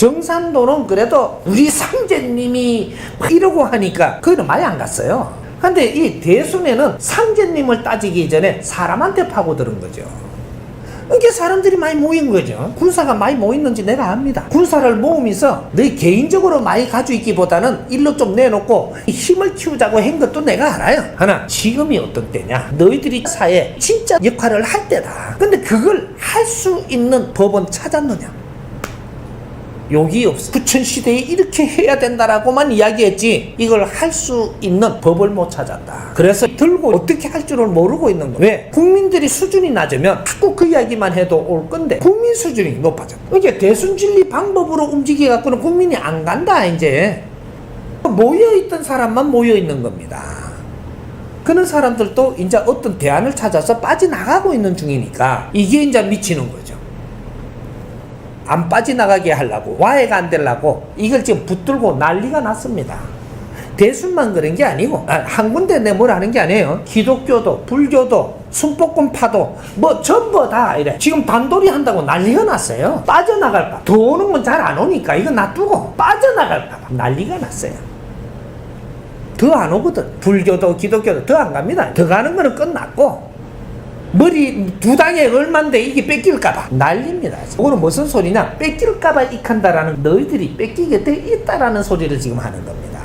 정산도는 그래도 우리 상제님이 막 이러고 하니까 거기는 많이 안 갔어요. 근데 이 대순에는 상제님을 따지기 전에 사람한테 파고드는 거죠. 이게 사람들이 많이 모인 거죠. 군사가 많이 모였는지 내가 압니다. 군사를 모으면서 너 개인적으로 많이 가지고 있기보다는 일로 좀 내놓고 힘을 키우자고 한 것도 내가 알아요. 하나, 지금이 어떤 때냐? 너희들이 사회 진짜 역할을 할 때다. 근데 그걸 할 수 있는 법은 찾았느냐? 욕이 없어. 부천 시대에 이렇게 해야 된다라고만 이야기했지 이걸 할 수 있는 법을 못 찾았다. 그래서 들고 어떻게 할 줄을 모르고 있는 거야. 왜? 국민들이 수준이 낮으면 자꾸 그 이야기만 해도 올 건데 국민 수준이 높아졌다. 이게 대순진리 방법으로 움직여갖고는 국민이 안 간다 이제. 모여 있던 사람만 모여 있는 겁니다. 그런 사람들도 이제 어떤 대안을 찾아서 빠져나가고 있는 중이니까 이게 이제 미치는 거죠. 안 빠져나가게 하려고 와해가 안 되려고 이걸 지금 붙들고 난리가 났습니다. 대순만 그런 게 아니고 아, 한 군데 내뭘 하는 게 아니에요. 기독교도 불교도 순복음파도 뭐 전부 다 이래. 지금 단돌이 한다고 난리가 났어요. 빠져나갈까. 더 오는 건 잘 안 오니까 이거 놔두고 빠져나갈까 봐 난리가 났어요. 더 안 오거든. 불교도 기독교도 더 안 갑니다. 더 가는 거는 끝났고 머리 두 당에 얼만데 이게 뺏길까봐 난립니다. 그거는 무슨 소리냐? 뺏길까봐 익한다라는 너희들이 뺏기게 돼 있다라는 소리를 지금 하는 겁니다.